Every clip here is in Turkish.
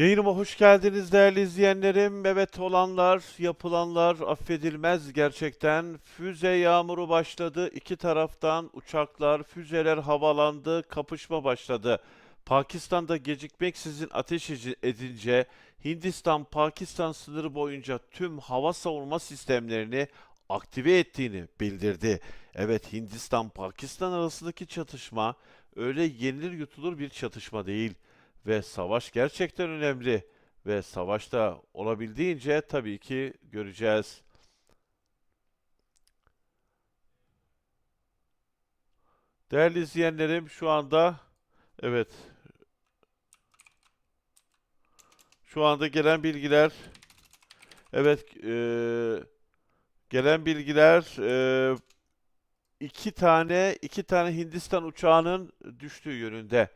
Yayınıma hoş geldiniz değerli izleyenlerim. Evet olanlar, yapılanlar affedilmez gerçekten. Füze yağmuru başladı. İki taraftan uçaklar, füzeler havalandı, kapışma başladı. Pakistan'da gecikmeksizin ateş edince Hindistan-Pakistan sınırı boyunca tüm hava savunma sistemlerini aktive ettiğini bildirdi. Evet Hindistan-Pakistan arasındaki çatışma öyle yenilir yutulur bir çatışma değil. Ve savaş gerçekten önemli. Ve savaşta olabildiğince tabii ki göreceğiz. Değerli izleyenlerim şu anda evet şu anda gelen bilgiler evet eee, gelen bilgiler eee, iki tane iki tane Hindistan uçağının düştüğü yönünde.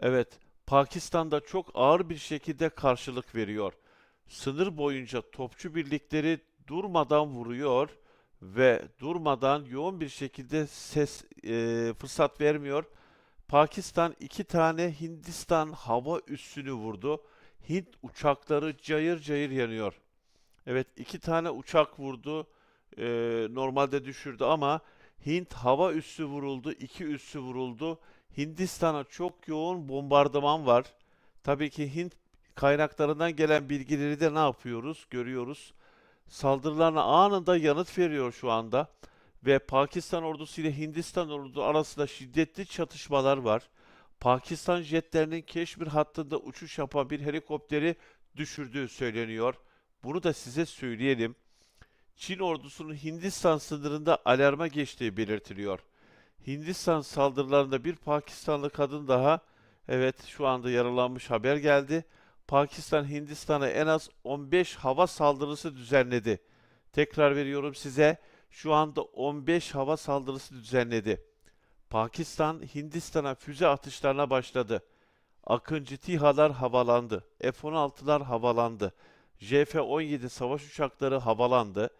Evet, Pakistan'da çok ağır bir şekilde karşılık veriyor. Sınır boyunca topçu birlikleri durmadan vuruyor ve durmadan yoğun bir şekilde ses e, fırsat vermiyor. Pakistan iki tane Hindistan hava üssünü vurdu. Hint uçakları cayır cayır yanıyor. Evet, iki tane uçak vurdu. E, normalde düşürdü ama Hint hava üssü vuruldu, iki üssü vuruldu. Hindistan'a çok yoğun bombardıman var. Tabii ki Hint kaynaklarından gelen bilgileri de ne yapıyoruz? Görüyoruz. Saldırılarına anında yanıt veriyor şu anda. Ve Pakistan ordusu ile Hindistan ordusu arasında şiddetli çatışmalar var. Pakistan jetlerinin Keşmir hattında uçuş yapan bir helikopteri düşürdüğü söyleniyor. Bunu da size söyleyelim. Çin ordusunun Hindistan sınırında alarma geçtiği belirtiliyor. Hindistan saldırılarında bir Pakistanlı kadın daha evet şu anda yaralanmış haber geldi. Pakistan Hindistan'a en az 15 hava saldırısı düzenledi. Tekrar veriyorum size şu anda 15 hava saldırısı düzenledi. Pakistan Hindistan'a füze atışlarına başladı. Akıncı TİHA'lar havalandı. F-16'lar havalandı. JF-17 savaş uçakları havalandı.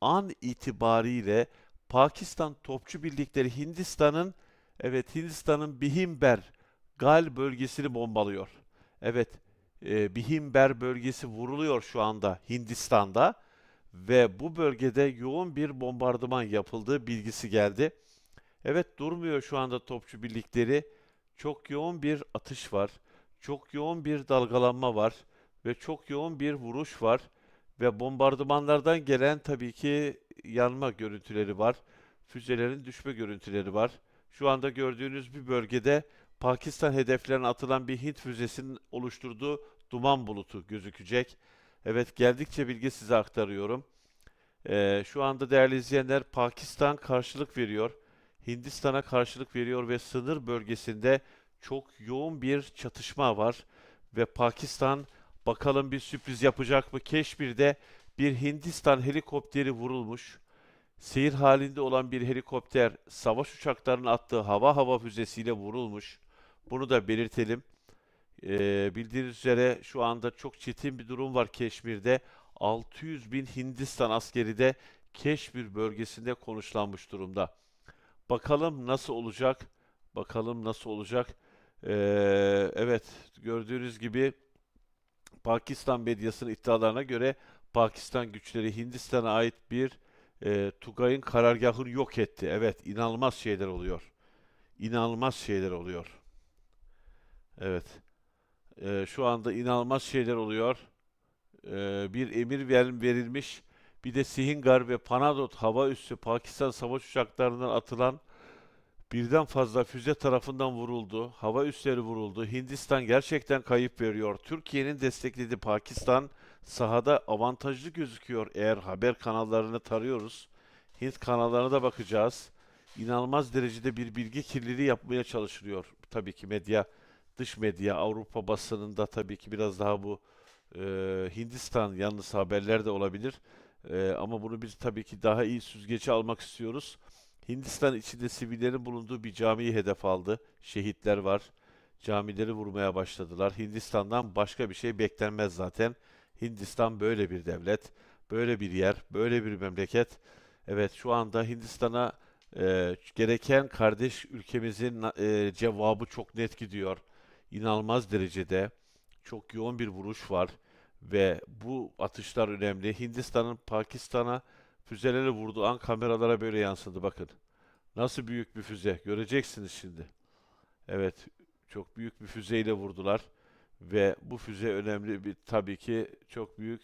An itibariyle Pakistan topçu birlikleri Hindistan'ın evet Hindistan'ın Bihimber Gal bölgesini bombalıyor. Evet e, Bihimber bölgesi vuruluyor şu anda Hindistan'da ve bu bölgede yoğun bir bombardıman yapıldığı bilgisi geldi. Evet durmuyor şu anda topçu birlikleri. Çok yoğun bir atış var. Çok yoğun bir dalgalanma var ve çok yoğun bir vuruş var ve bombardımanlardan gelen tabii ki yanma görüntüleri var. Füzelerin düşme görüntüleri var. Şu anda gördüğünüz bir bölgede Pakistan hedeflerine atılan bir Hint füzesinin oluşturduğu duman bulutu gözükecek. Evet geldikçe bilgi size aktarıyorum. Ee, şu anda değerli izleyenler Pakistan karşılık veriyor. Hindistan'a karşılık veriyor ve sınır bölgesinde çok yoğun bir çatışma var. Ve Pakistan bakalım bir sürpriz yapacak mı? Keşmir'de bir Hindistan helikopteri vurulmuş. Seyir halinde olan bir helikopter savaş uçaklarının attığı hava hava füzesiyle vurulmuş. Bunu da belirtelim. Ee, bildiğiniz üzere şu anda çok çetin bir durum var Keşmir'de. 600 bin Hindistan askeri de Keşmir bölgesinde konuşlanmış durumda. Bakalım nasıl olacak? Bakalım nasıl olacak? Ee, evet, gördüğünüz gibi Pakistan medyasının iddialarına göre Pakistan güçleri Hindistan'a ait bir e, Tugay'ın karargahını yok etti. Evet, inanılmaz şeyler oluyor. İnanılmaz şeyler oluyor. Evet. E, şu anda inanılmaz şeyler oluyor. E, bir emir ver- verilmiş. Bir de Sihingar ve Panadot hava üssü Pakistan savaş uçaklarından atılan birden fazla füze tarafından vuruldu. Hava üsleri vuruldu. Hindistan gerçekten kayıp veriyor. Türkiye'nin desteklediği Pakistan sahada avantajlı gözüküyor eğer haber kanallarını tarıyoruz. Hint kanallarına da bakacağız. İnanılmaz derecede bir bilgi kirliliği yapmaya çalışılıyor. Tabii ki medya, dış medya, Avrupa basınında tabii ki biraz daha bu e, Hindistan yanlısı haberler de olabilir. E, ama bunu biz tabii ki daha iyi süzgece almak istiyoruz. Hindistan içinde sivillerin bulunduğu bir camiyi hedef aldı. Şehitler var. Camileri vurmaya başladılar. Hindistan'dan başka bir şey beklenmez zaten. Hindistan böyle bir devlet, böyle bir yer, böyle bir memleket. Evet şu anda Hindistan'a e, gereken kardeş ülkemizin e, cevabı çok net gidiyor. İnanılmaz derecede. çok yoğun bir vuruş var ve bu atışlar önemli. Hindistan'ın Pakistan'a füzeleri vurduğu an kameralara böyle yansıdı bakın. Nasıl büyük bir füze göreceksiniz şimdi. Evet, çok büyük bir füzeyle vurdular ve bu füze önemli bir tabii ki çok büyük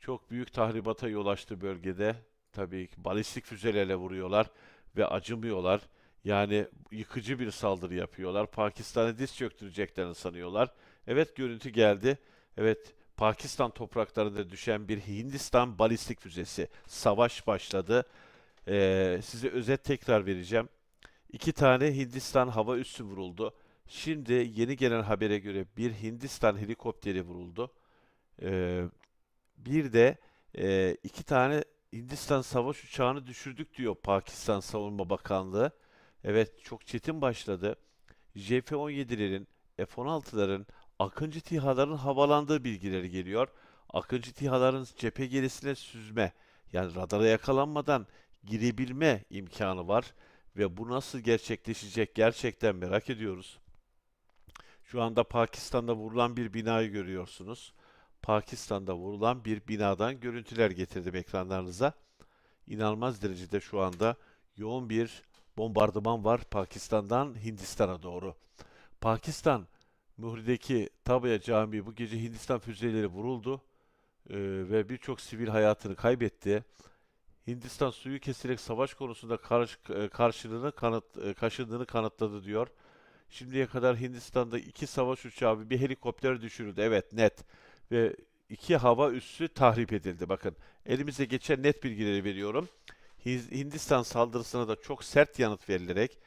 çok büyük tahribata yol açtı bölgede. Tabii ki balistik füzelerle vuruyorlar ve acımıyorlar. Yani yıkıcı bir saldırı yapıyorlar. Pakistan'ı diz çöktüreceklerini sanıyorlar. Evet görüntü geldi. Evet Pakistan topraklarında düşen bir Hindistan balistik füzesi. Savaş başladı. Ee, size özet tekrar vereceğim. İki tane Hindistan hava üssü vuruldu. Şimdi yeni gelen habere göre bir Hindistan helikopteri vuruldu. Ee, bir de e, iki tane Hindistan savaş uçağını düşürdük diyor Pakistan Savunma Bakanlığı. Evet çok çetin başladı. JF-17'lerin, F-16'ların, Akıncı TİHA'ların havalandığı bilgileri geliyor. Akıncı TİHA'ların cephe gerisine süzme, yani radara yakalanmadan girebilme imkanı var. Ve bu nasıl gerçekleşecek gerçekten merak ediyoruz. Şu anda Pakistan'da vurulan bir binayı görüyorsunuz. Pakistan'da vurulan bir binadan görüntüler getirdim ekranlarınıza. İnanılmaz derecede şu anda yoğun bir bombardıman var Pakistan'dan Hindistan'a doğru. Pakistan Muhri'deki Tabaya Camii bu gece Hindistan füzeleri vuruldu Ee, ve birçok sivil hayatını kaybetti. Hindistan suyu keserek savaş konusunda karış, e, karşılığını kanıt, e, kaşındığını kanıtladı diyor. Şimdiye kadar Hindistan'da iki savaş uçağı bir helikopter düşürüldü. Evet net. Ve iki hava üssü tahrip edildi. Bakın elimize geçen net bilgileri veriyorum. Hindistan saldırısına da çok sert yanıt verilerek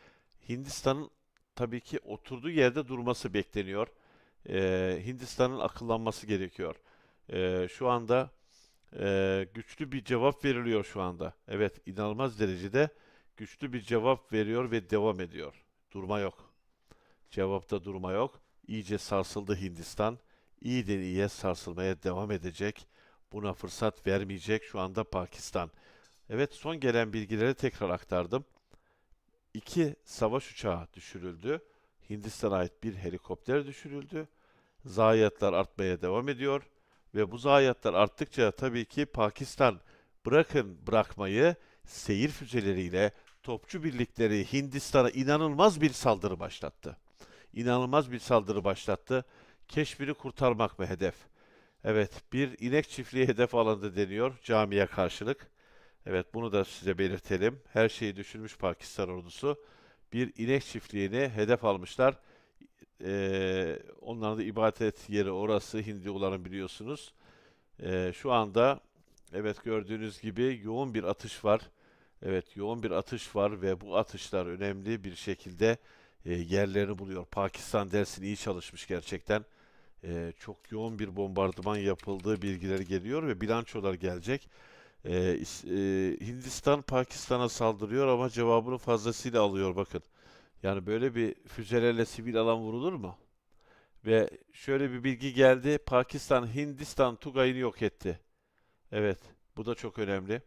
Hindistan'ın tabii ki oturduğu yerde durması bekleniyor. Ee, Hindistan'ın akıllanması gerekiyor. Ee, şu anda e, güçlü bir cevap veriliyor şu anda. Evet, inanılmaz derecede güçlü bir cevap veriyor ve devam ediyor. Durma yok. Cevapta durma yok. İyice sarsıldı Hindistan. İyiden iyiye sarsılmaya devam edecek. Buna fırsat vermeyecek şu anda Pakistan. Evet, son gelen bilgileri tekrar aktardım. İki savaş uçağı düşürüldü. Hindistan'a ait bir helikopter düşürüldü. Zayiatlar artmaya devam ediyor. Ve bu zayiatlar arttıkça tabii ki Pakistan bırakın bırakmayı seyir füzeleriyle topçu birlikleri Hindistan'a inanılmaz bir saldırı başlattı. İnanılmaz bir saldırı başlattı. Keşfini kurtarmak mı hedef? Evet, bir inek çiftliği hedef alındı deniyor camiye karşılık. Evet, bunu da size belirtelim. Her şeyi düşünmüş Pakistan ordusu. Bir inek çiftliğini hedef almışlar. Ee, onların da ibadet yeri orası Hinduların biliyorsunuz. Ee, şu anda evet gördüğünüz gibi yoğun bir atış var. Evet yoğun bir atış var ve bu atışlar önemli bir şekilde e, yerlerini buluyor. Pakistan dersin iyi çalışmış gerçekten. Ee, çok yoğun bir bombardıman yapıldığı bilgileri geliyor ve bilançolar gelecek. İs- e, Hindistan Pakistan'a saldırıyor ama cevabını fazlasıyla alıyor bakın. Yani böyle bir füzelerle sivil alan vurulur mu? Ve şöyle bir bilgi geldi. Pakistan Hindistan Tugay'ını yok etti. Evet, bu da çok önemli.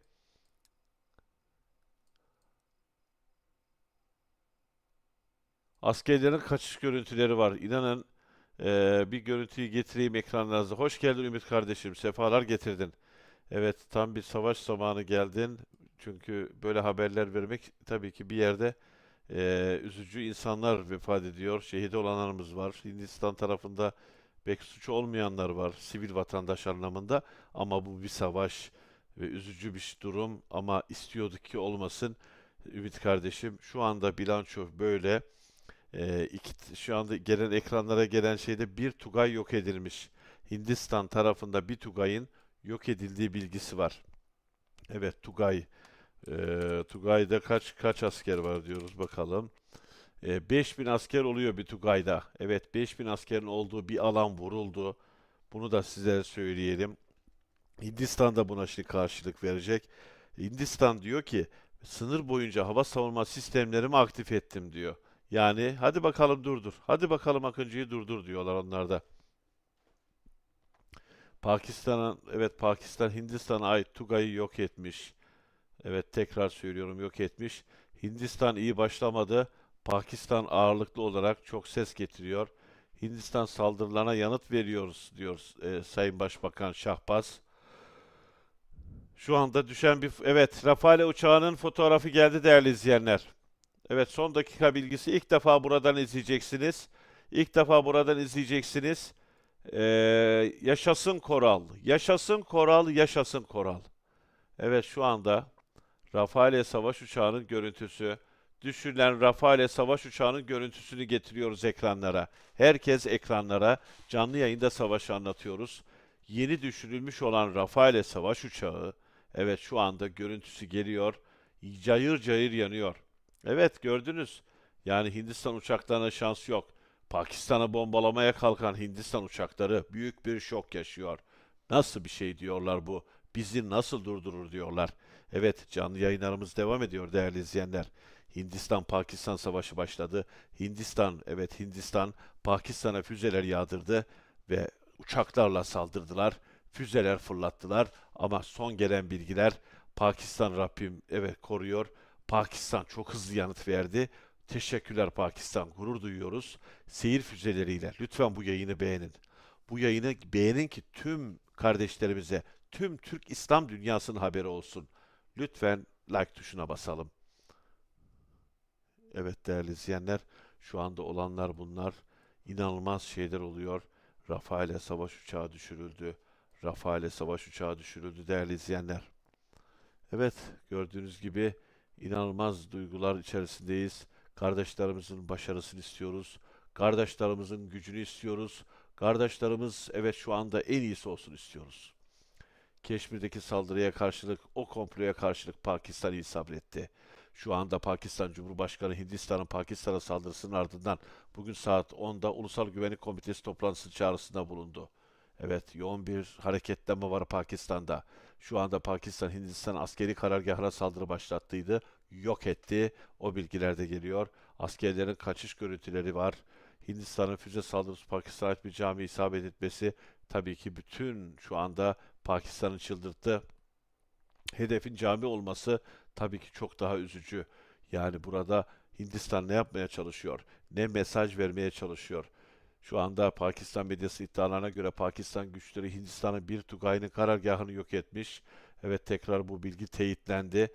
Askerlerin kaçış görüntüleri var. İnanın eee, bir görüntüyü getireyim ekranlarınıza. Hoş geldin Ümit kardeşim. Sefalar getirdin. Evet, tam bir savaş zamanı geldin. Çünkü böyle haberler vermek tabii ki bir yerde eee, üzücü insanlar vefat ediyor. Şehit olanlarımız var. Hindistan tarafında belki suçu olmayanlar var. Sivil vatandaş anlamında. Ama bu bir savaş ve üzücü bir durum. Ama istiyorduk ki olmasın. Ümit kardeşim, şu anda bilanço böyle. Ee, iki, şu anda gelen ekranlara gelen şeyde bir Tugay yok edilmiş. Hindistan tarafında bir Tugay'ın yok edildiği bilgisi var. Evet Tugay. Ee, Tugay'da kaç kaç asker var diyoruz bakalım. Ee, 5000 asker oluyor bir Tugay'da. Evet 5000 askerin olduğu bir alan vuruldu. Bunu da size söyleyelim. Hindistan da buna şimdi karşılık verecek. Hindistan diyor ki sınır boyunca hava savunma sistemlerimi aktif ettim diyor. Yani hadi bakalım durdur. Hadi bakalım Akıncı'yı durdur diyorlar onlar da. Pakistan'ın evet Pakistan Hindistan'a ait Tugay'ı yok etmiş. Evet tekrar söylüyorum yok etmiş. Hindistan iyi başlamadı. Pakistan ağırlıklı olarak çok ses getiriyor. Hindistan saldırılarına yanıt veriyoruz diyor e, Sayın Başbakan Şahbaz. Şu anda düşen bir evet Rafale uçağının fotoğrafı geldi değerli izleyenler. Evet son dakika bilgisi ilk defa buradan izleyeceksiniz. İlk defa buradan izleyeceksiniz. Ee, yaşasın Koral, yaşasın Koral, yaşasın Koral. Evet şu anda Rafale savaş uçağının görüntüsü, düşürülen Rafale savaş uçağının görüntüsünü getiriyoruz ekranlara. Herkes ekranlara canlı yayında savaşı anlatıyoruz. Yeni düşürülmüş olan Rafale savaş uçağı, evet şu anda görüntüsü geliyor. Cayır cayır yanıyor. Evet gördünüz. Yani Hindistan uçaklarına şans yok. Pakistan'a bombalamaya kalkan Hindistan uçakları büyük bir şok yaşıyor. Nasıl bir şey diyorlar bu? Bizi nasıl durdurur diyorlar. Evet canlı yayınlarımız devam ediyor değerli izleyenler. Hindistan-Pakistan savaşı başladı. Hindistan, evet Hindistan Pakistan'a füzeler yağdırdı ve uçaklarla saldırdılar. Füzeler fırlattılar ama son gelen bilgiler Pakistan Rabbim evet koruyor. Pakistan çok hızlı yanıt verdi. Teşekkürler Pakistan, gurur duyuyoruz. Seyir füzeleriyle lütfen bu yayını beğenin. Bu yayını beğenin ki tüm kardeşlerimize, tüm Türk İslam dünyasının haberi olsun. Lütfen like tuşuna basalım. Evet değerli izleyenler, şu anda olanlar bunlar. İnanılmaz şeyler oluyor. Rafael'e savaş uçağı düşürüldü. Rafael'e savaş uçağı düşürüldü değerli izleyenler. Evet, gördüğünüz gibi inanılmaz duygular içerisindeyiz. Kardeşlerimizin başarısını istiyoruz. Kardeşlerimizin gücünü istiyoruz. Kardeşlerimiz evet şu anda en iyisi olsun istiyoruz. Keşmir'deki saldırıya karşılık, o komploya karşılık Pakistan iyi sabretti. Şu anda Pakistan Cumhurbaşkanı Hindistan'ın Pakistan'a saldırısının ardından bugün saat 10'da Ulusal Güvenlik Komitesi toplantısı çağrısında bulundu. Evet, yoğun bir hareketlenme var Pakistan'da. Şu anda Pakistan Hindistan askeri karargahına saldırı başlattıydı. Yok etti. O bilgiler de geliyor. Askerlerin kaçış görüntüleri var. Hindistan'ın füze saldırısı Pakistan'a bir cami isabet etmesi tabii ki bütün şu anda Pakistan'ı çıldırttı. Hedefin cami olması tabii ki çok daha üzücü. Yani burada Hindistan ne yapmaya çalışıyor? Ne mesaj vermeye çalışıyor? Şu anda Pakistan medyası iddialarına göre Pakistan güçleri Hindistan'ın bir Tugay'ın karargahını yok etmiş. Evet tekrar bu bilgi teyitlendi.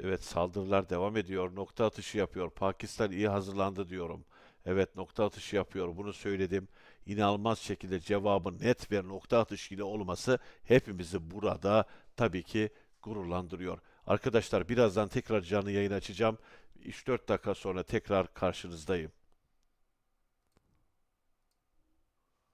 Evet saldırılar devam ediyor. Nokta atışı yapıyor. Pakistan iyi hazırlandı diyorum. Evet nokta atışı yapıyor. Bunu söyledim. İnanılmaz şekilde cevabın net ve nokta atışıyla olması hepimizi burada tabii ki gururlandırıyor. Arkadaşlar birazdan tekrar canlı yayın açacağım. 3-4 dakika sonra tekrar karşınızdayım.